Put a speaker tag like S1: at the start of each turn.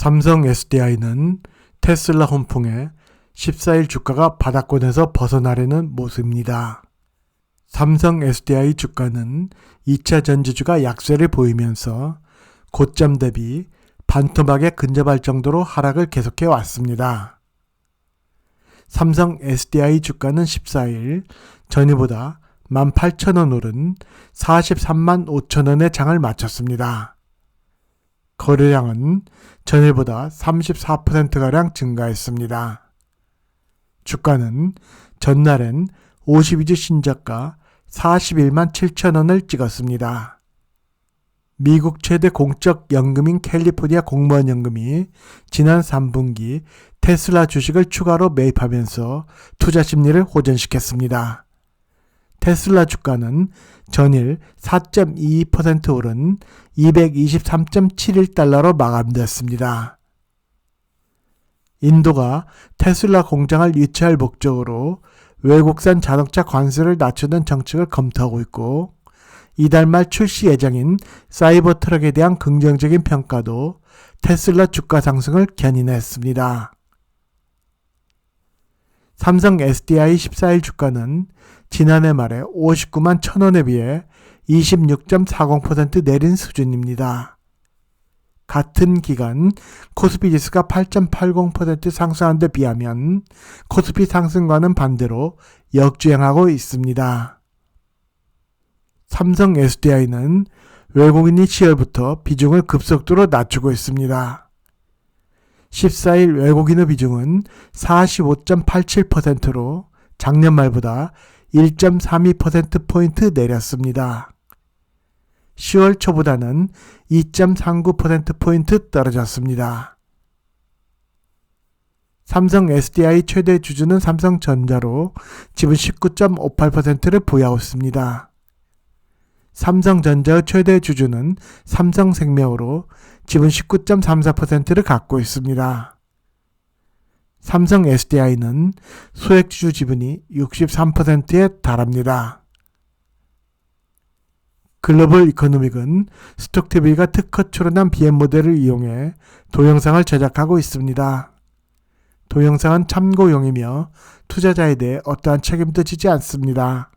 S1: 삼성 SDI는 테슬라 혼풍에 14일 주가가 바닥권에서 벗어나려는 모습입니다. 삼성 SDI 주가는 2차 전지주가 약세를 보이면서 고점 대비 반토막에 근접할 정도로 하락을 계속해 왔습니다. 삼성 SDI 주가는 14일 전일보다 18,000원 오른 43만 5천원의 장을 마쳤습니다. 거래량은 전일보다 34%가량 증가했습니다. 주가는 전날엔 52주 신저가 41만 7천원을 찍었습니다. 미국 최대 공적 연금인 캘리포니아 공무원 연금이 지난 3분기 테슬라 주식을 추가로 매입하면서 투자 심리를 호전시켰습니다. 테슬라 주가는 전일 4.22% 오른 223.71달러로 마감됐습니다. 인도가 테슬라 공장을 유치할 목적으로 외국산 자동차 관세를 낮추는 정책을 검토하고 있고 이달 말 출시 예정인 사이버 트럭에 대한 긍정적인 평가도 테슬라 주가 상승을 견인했습니다. 삼성 SDI 14일 주가는 지난해 말에 59만 1000원에 비해 26.40% 내린 수준입니다. 같은 기간 코스피 지수가 8.80% 상승한 데 비하면 코스피 상승과는 반대로 역주행하고 있습니다. 삼성 SDI는 외국인이 7월부터 비중을 급속도로 낮추고 있습니다. 14일 외국인의 비중은 45.87%로 작년 말보다 1.32%포인트 내렸습니다. 10월 초보다는 2.39%포인트 떨어졌습니다. 삼성 SDI 최대 주주는 삼성전자로 지분 19.58%를 보유하고 있습니다. 삼성전자의 최대 주주는 삼성생명으로 지분 19.34%를 갖고 있습니다. 삼성 SDI는 소액 주주 지분이 63%에 달합니다. 글로벌 이코노믹은 스톡TV가 특허 출원한 BM 모델을 이용해 동영상을 제작하고 있습니다. 동영상은 참고용이며 투자자에 대해 어떠한 책임도 지지 않습니다.